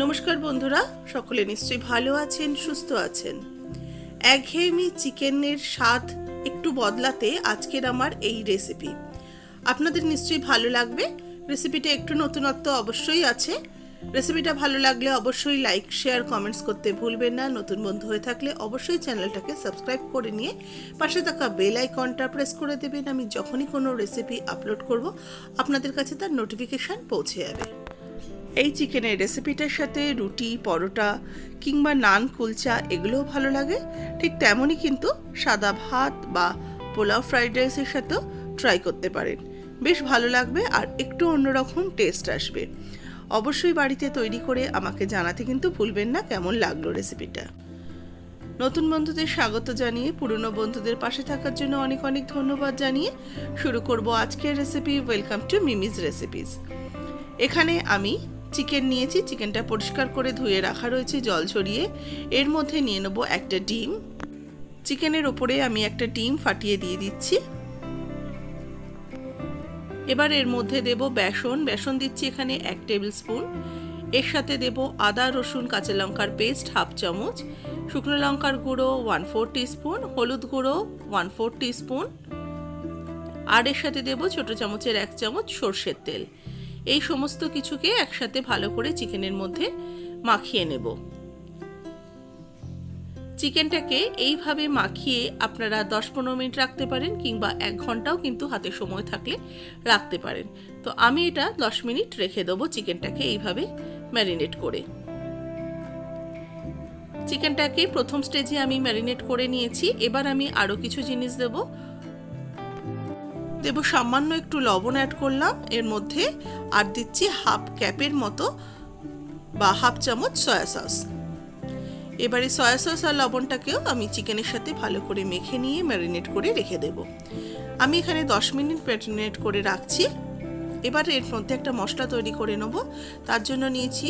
নমস্কার বন্ধুরা, সকলে নিশ্চয়ই ভালো আছেন, সুস্থ আছেন। একঘেয়েমি চিকেনের স্বাদ একটু বদলাতে আজকের আমার এই রেসিপি আপনাদের নিশ্চয়ই ভালো লাগবে রেসিপিটা একটু নতুনত্ব অবশ্যই আছে। রেসিপিটা ভালো লাগলে অবশ্যই লাইক শেয়ার কমেন্টস করতে ভুলবেন না। নতুন বন্ধু হয়ে থাকলে অবশ্যই চ্যানেলটাকে সাবস্ক্রাইব করে নিয়ে পাশে থাকা বেল আইকনটা প্রেস করে দেবেন। আমি যখনই কোনো রেসিপি আপলোড করব, আপনাদের কাছে তার নোটিফিকেশান পৌঁছে যাবে। এই চিকেনের রেসিপিটার সাথে রুটি, পরোটা কিংবা নান, কুলচা এগুলোও ভালো লাগে। ঠিক তেমনই কিন্তু সাদা ভাত বা পোলাও ফ্রাইড রাইসের সাথেও ট্রাই করতে পারেন। বেশ ভালো লাগবে আর একটু অন্যরকম টেস্ট আসবে। অবশ্যই বাড়িতে তৈরি করে আমাকে জানাতে কিন্তু ভুলবেন না কেমন লাগল রেসিপিটা নতুন বন্ধুদের স্বাগত জানিয়ে, পুরনো বন্ধুদের পাশে থাকার জন্য অনেক অনেক ধন্যবাদ জানিয়ে শুরু করব আজকের recipe welcome to Mimi's recipes এখানে আমি চিকেন নিয়েছি, চিকেনটা পরিষ্কার করে ধুয়ে রাখা রয়েছে, জল ছড়িয়ে। এর মধ্যে নিয়ে নেব একটা ডিম। চিকেনের ওপরে আমি একটা ডিম ফাটিয়ে দিয়ে দিচ্ছি। এবার এর মধ্যে দেব বেসন। বেসন দিচ্ছি এখানে এক টেবিল স্পুন। এর সাথে দেব আদা, রসুন, কাঁচা লঙ্কার পেস্ট হাফ চামচ। শুকনো লঙ্কার গুঁড়ো ওয়ান ফোর স্পুন হলুদ গুঁড়ো ওয়ান ফোর স্পুন আর এর সাথে দেব ছোট চামচের এক চামচ সর্ষের তেল। এই সমস্ত কিছুকে একসাথে ভালো করে চিকেনের মধ্যে মাখিয়ে নেব। চিকেনটাকে এইভাবে মাখিয়ে আপনারা দশ পনেরো মিনিট রাখতে পারেন কিংবা এক ঘন্টাও কিন্তু হাতে সময় থাকলে রাখতে পারেন। তো আমি এটা দশ মিনিট রেখে দেবো চিকেনটাকে এইভাবে ম্যারিনেট করে। চিকেনটাকে প্রথম স্টেজে আমি ম্যারিনেট করে নিয়েছি। এবার আমি আরও কিছু জিনিস দেব। দেব সামান্য একটু লবণ অ্যাড করলাম। এর মধ্যে আর দিচ্ছি হাফ ক্যাপের মতো বা হাফ চামচ সয়া সস এবারে সয়া সস আর লবণটাকেও আমি চিকেনের সাথে ভালো করে মেখে নিয়ে ম্যারিনেট করে রেখে দেব। আমি এখানে দশ মিনিট ম্যারিনেট করে রাখছি। এবার এর মধ্যে একটা মশলা তৈরি করে নেব। তার জন্য নিয়েছি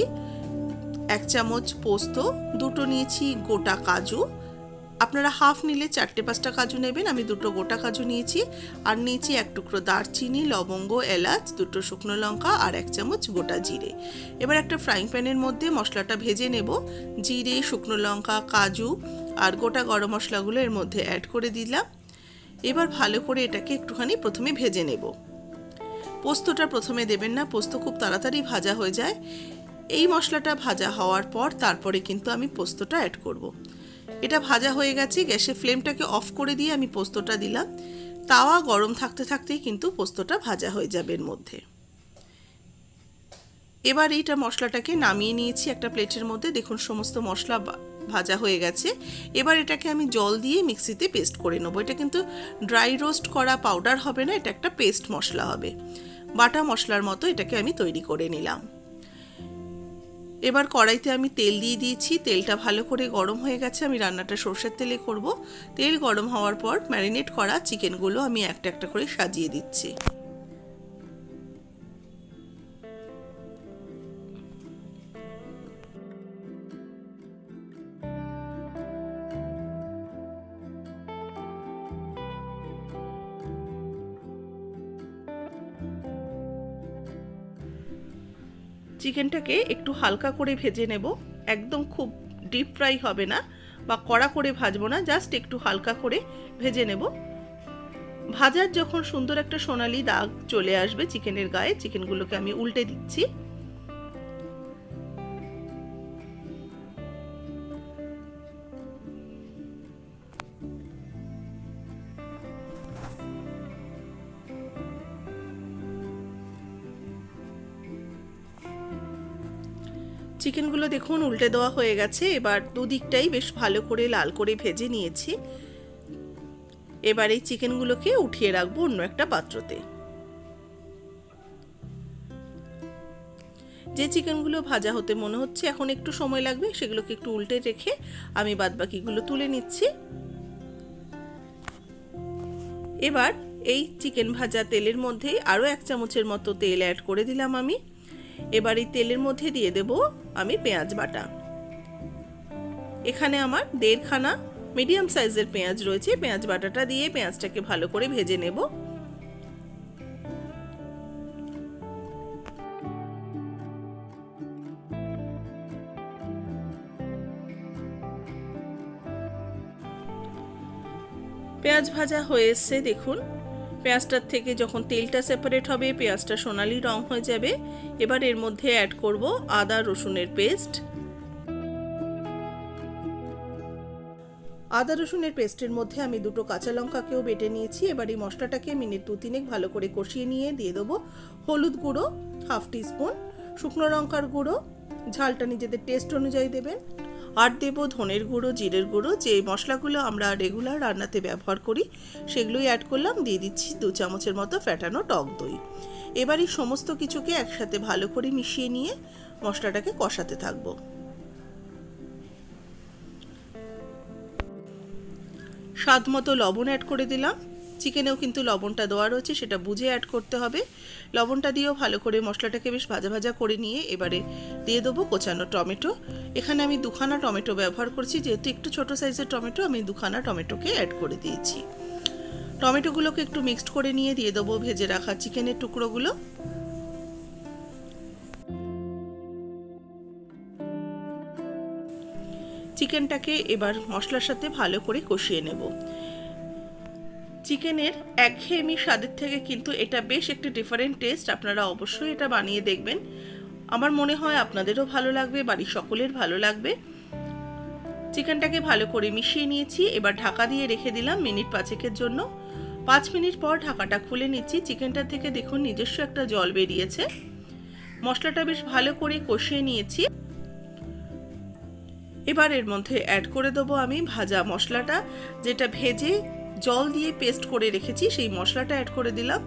এক চামচ পোস্ত, দুটো নিয়েছি গোটা কাজু আপনারা হাফ নিলে চারটে পাঁচটা কাজু নেবেন, আমি দুটো গোটা কাজু নিয়েছি। আর নিয়েছি এক টুকরো দারচিনি, লবঙ্গ, এলাচ, দুটো শুকনো লঙ্কা আর এক চামচ গোটা জিরে। এবার একটা ফ্রাইং প্যানের মধ্যে মশলাটা ভেজে নেব। জিরে, শুকনো লঙ্কা, কাজু আর গোটা গরম মশলাগুলো এর মধ্যে অ্যাড করে দিলাম। এবার ভালো করে এটাকে একটুখানি প্রথমে ভেজে নেব। পোস্তটা প্রথমে দেবেন না, পোস্ত খুব তাড়াতাড়ি ভাজা হয়ে যায়। এই মশলাটা ভাজা হওয়ার পর তারপরে কিন্তু আমি পোস্তটা অ্যাড করব। এটা ভাজা হয়ে গেছে, গ্যাসের ফ্লেমটাকে অফ করে দিয়ে আমি পোস্তটা দিলাম। তাওয়া গরম থাকতে থাকতেই কিন্তু পোস্তটা ভাজা হয়ে যাবে এর মধ্যে। এবার এইটা মশলাটাকে নামিয়ে নিয়েছি একটা প্লেটের মধ্যে। দেখুন, সমস্ত মশলা ভাজা হয়ে গেছে। এবার এটাকে আমি জল দিয়ে মিক্সিতে পেস্ট করে নেব। এটা কিন্তু ড্রাই রোস্ট করা পাউডার হবে না, এটা একটা পেস্ট মশলা হবে। বাটা মশলার মতো এটাকে আমি তৈরি করে নিলাম। এবার কড়াইতে আমি তেল দিয়ে দিয়েছি। তেলটা ভালো করে গরম হয়ে গেছে, আমি রান্নাটা সর্ষের তেলে করব। তেল গরম হওয়ার পর ম্যারিনেট করা চিকেনগুলো আমি একটা একটা করে সাজিয়ে দিচ্ছি। চিকেনটাকে একটু হালকা করে ভেজে নেব। একদম খুব ডিপ ফ্রাই হবে না বা কড়া করে ভাজবো না জাস্ট একটু হালকা করে ভেজে নেব। ভাজার যখন সুন্দর একটা সোনালি দাগ চলে আসবে চিকেনের গায়ে, চিকেনগুলোকে আমি উল্টে দিচ্ছি। চিকেনগুলো দেখুন উল্টে দেওয়া হয়ে গেছে, এবার দুদিকটাই বেশ ভালো করে লাল করে ভেজে নিয়েছি। এবার এই চিকেনগুলোকে উঠিয়ে রাখব অন্য একটা পাত্রতে। যে চিকেনগুলো ভাজা হতে মনে হচ্ছে এখন একটু সময় লাগবে, সেগুলোকে একটু উল্টে রেখে আমি বাদবাকিগুলো তুলে নিচ্ছি। এবার এই চিকেন ভাজা তেলের মধ্যে আরও এক চামচের মতো তেল অ্যাড করে দিলাম আমি। এবার এই তেলের মধ্যে দিয়ে দেব আমি পেঁয়াজ বাটা। এখানে আমার দেড়খানা মিডিয়াম সাইজের পেঁয়াজ রয়েছে। পেঁয়াজ বাটাটা দিয়ে পেঁয়াজটাকে ভালো করে ভেজে নেব। পেঁয়াজ ভাজা হয়ে এসছে, দেখুন। পেঁয়াজটার থেকে যখন তেলটা সেপারেট হবে, পেঁয়াজটা সোনালি রং হয়ে যাবে। এবার এর মধ্যে অ্যাড করব আদা, রসুনের পেস্ট আদা, রসুনের পেস্টের মধ্যে আমি দুটো কাঁচা লঙ্কাকেও বেটে নিয়েছি। এবার এই মশলাটাকে মিনিট দু তিনেক ভালো করে কষিয়ে নিয়ে দিয়ে দেবো হলুদ গুঁড়ো হাফ টিস্পুন শুকনো লঙ্কার গুঁড়ো। ঝালটা নিজেদের টেস্ট অনুযায়ী দেবেন। আর দেব ধনের গুঁড়ো, জিরের গুঁড়ো, যে মশলাগুলো আমরা রেগুলার রান্নাতে ব্যবহার করি, সেগুলোই অ্যাড করলাম, দিয়ে দিচ্ছি দু চামচের মতো ফ্যাটানো টক দই। এবার এই সমস্ত কিছুকে একসাথে ভালো করে মিশিয়ে নিয়ে মশলাটাকে কষাতে থাকব। স্বাদ মতো লবণ অ্যাড করে দিলাম। চিকেনেও কিন্তু লবণটা দেওয়া রয়েছে, সেটা বুঝে অ্যাড করতে হবে। লবণটা দিয়েও ভালো করে মশলাটাকে বেশ ভাজা ভাজা করে নিয়ে এবারে দিয়ে দেবো কোচানো টমেটো। এখানে আমি দুখানা টমেটো ব্যবহার করছি, যেহেতু একটু ছোট সাইজের টমেটো, আমি দুখানা টমেটোকে অ্যাড করে দিয়েছি। টমেটোগুলোকে একটু মিক্সড করে নিয়ে দিয়ে দেবো ভেজে রাখা চিকেনের টুকরোগুলো। চিকেনটাকে এবার মশলার সাথে ভালো করে কষিয়ে নেব। চিকেনের একঘেয়েমি স্বাদের থেকে কিন্তু এটা বেশ একটি ডিফারেন্ট টেস্ট আপনারা অবশ্যই এটা বানিয়ে দেখবেন। আমার মনে হয় আপনাদেরও ভালো লাগবে, বাড়ির সকলের ভালো লাগবে। চিকেনটাকে ভালো করে মিশিয়ে নিয়েছি, এবার ঢাকা দিয়ে রেখে দিলাম মিনিট পাঁচেকের জন্য। পাঁচ মিনিট পর ঢাকাটা খুলে নিচ্ছি চিকেনটা থেকে দেখুন নিজস্ব একটা জল বেরিয়েছে। মশলাটা বেশ ভালো করে কষিয়ে নিয়েছি। এবার এর মধ্যে অ্যাড করে দেবো আমি ভাজা মশলাটা, যেটা ভেজে জল দিয়ে পেস্ট করে রেখেছি, সেই মশলাটা অ্যাড করে দিলাম।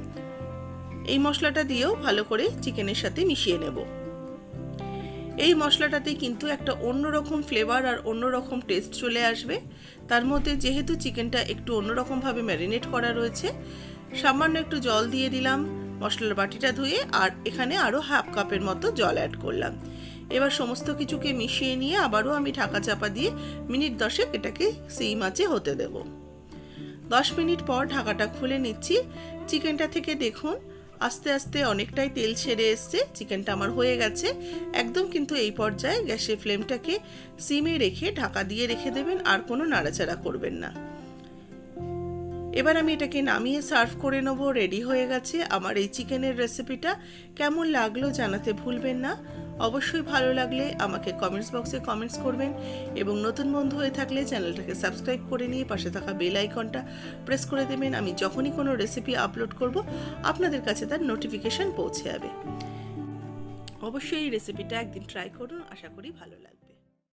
এই মশলাটা দিয়েও ভালো করে চিকেনের সাথে মিশিয়ে নেব। এই মশলাটাতে কিন্তু একটা অন্যরকম ফ্লেভার আর অন্যরকম টেস্ট চলে আসবে। তার মধ্যে যেহেতু চিকেনটা একটু অন্যরকমভাবে ম্যারিনেট করা রয়েছে, সামান্য একটু জল দিয়ে দিলাম, মশলার বাটিটা ধুয়ে আর এখানে আরও হাফ কাপের মতো জল অ্যাড করলাম। এবার সমস্ত কিছুকে মিশিয়ে নিয়ে আবারও আমি ঢাকা চাপা দিয়ে মিনিট দশেক এটাকে সেই মাছে হতে দেব। দশ মিনিট পর ঢাকাটা খুলে নিচ্ছি। চিকেনটা থেকে দেখুন আস্তে আস্তে অনেকটাই তেল ছেড়ে এসছে, চিকেনটা আমার হয়ে গেছে। একদম কিন্তু এই পর্যায়ে গ্যাসের ফ্লেমটাকে সিমে রেখে ঢাকা দিয়ে রেখে দেবেন, আর কোনো নাড়াচাড়া করবেন না। এবার আমি এটাকে নামিয়ে সার্ভ করে নেব, রেডি হয়ে গেছে। আমার এই চিকেনের রেসিপিটা কেমন লাগল জানাতে ভুলবেন না। অবশ্যই ভালো লাগলে আমাকে কমেন্টস বক্সে কমেন্টস করবেন এবং নতুন বন্ধু হয়ে থাকলে চ্যানেলটাকে সাবস্ক্রাইব করে নিয়ে পাশে থাকা বেল আইকনটা প্রেস করে দেবেন। আমি যখনই কোনো রেসিপি আপলোড করব, আপনাদের কাছে তার নোটিফিকেশান পৌঁছে যাবে। অবশ্যই এই রেসিপিটা একদিন ট্রাই করুন। আশা করি ভালো লাগবে।